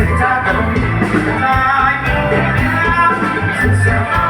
Thank you.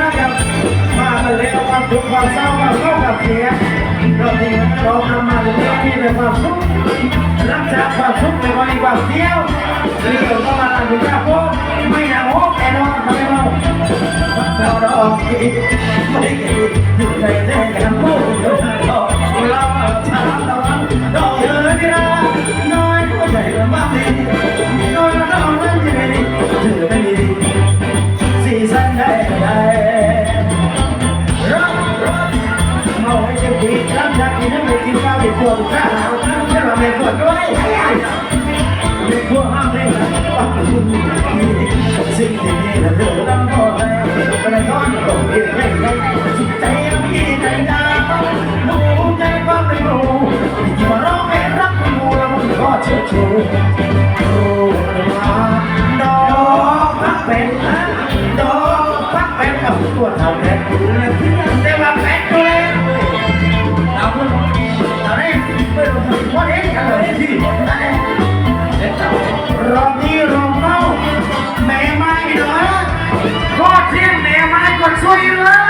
นะครับมากันแล้วความทุกข์ความเศร้าควาเข้ากับเสียเราดีเราทำมาเรื่อยมีแต่ความสุขรักจากความสุขในวันนี้ความเดียวเรียนก็มาทำอยู่ยากโคไม่นางโคแน่นอนทำให้เราเราดอกกีไม่ได้อยู่ในแดนกันโคเราเราเรา นั่งในกินข้าวติดครัวข้าวนั่งเที่ยวในครัวด้วยในครัวห้ามเล่นสิ่งที่มีแต่เธอต้องพอใจกระท้อนตกเย็นไม่ได้จิตใจยังมีใจดาวดูใจความเป็นรูที่มาร้องเพลงรักคุณมูแล้วมันก็เชื่อชูดูมาดอกพักเป็นดอกพักเป็นกับตัวทำแรกคุณและที่ เลยที่เรอบนี้รอบเมาแม่ไม้เหรอพ่อเทียนแม่ไม้ก็ช่วยเลย